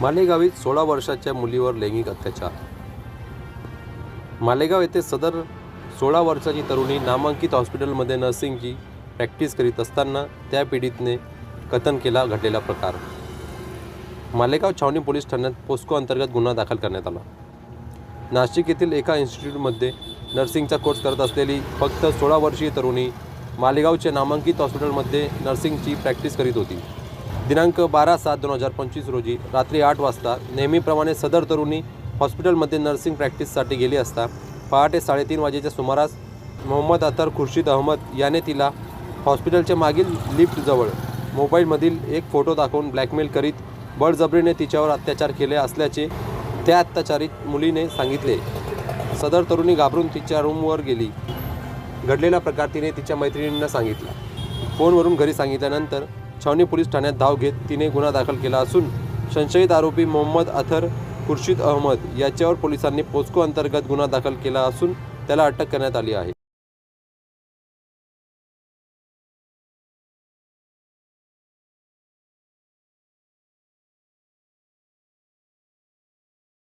मालेगावीत सोळा वर्षाच्या मुलीवर लैंगिक अत्याचार. मालेगाव येथे सदर सोळा वर्षाची तरुणी नामांकित हॉस्पिटलमध्ये नर्सिंगची प्रॅक्टिस करीत असताना त्या पीडितने कथन केला घडलेला प्रकार. मालेगाव छावणी पोलीस ठाण्यात पोस्को अंतर्गत गुन्हा दाखल करण्यात आला. नाशिक येथील एका इन्स्टिट्यूटमध्ये नर्सिंगचा कोर्स करत असलेली फक्त सोळा वर्षीय तरुणी मालेगावच्या नामांकित हॉस्पिटलमध्ये नर्सिंगची प्रॅक्टिस करीत होती. दिनांक बारा सात दोन हजार पंचवीस रोजी रात्री आठ वाजता नेहमीप्रमाणे सदर तरुणी हॉस्पिटलमध्ये नर्सिंग प्रॅक्टिससाठी गेली असता पहाटे साडेतीन वाजेच्या सुमारास मोहम्मद अतर खुर्शीद अहमद याने तिला हॉस्पिटलच्या मागील लिफ्टजवळ मोबाईलमधील एक फोटो दाखवून ब्लॅकमेल करीत बळजबरीने तिच्यावर अत्याचार केले असल्याचे त्या अत्याचारित मुलीने सांगितले. सदर तरुणी घाबरून तिच्या रूमवर गेली. घडलेला प्रकार तिने तिच्या मैत्रिणींना सांगितला. फोनवरून घरी सांगितल्यानंतर छावणी पोलीस ठाण्यात धाव घेत तिने गुन्हा दाखल केला असून संशयित आरोपी मोहम्मद अथर खुर्शीद अहमद याच्यावर पोलिसांनी पोस्को अंतर्गत गुन्हा दाखल केला असून त्याला अटक करण्यात आली आहे.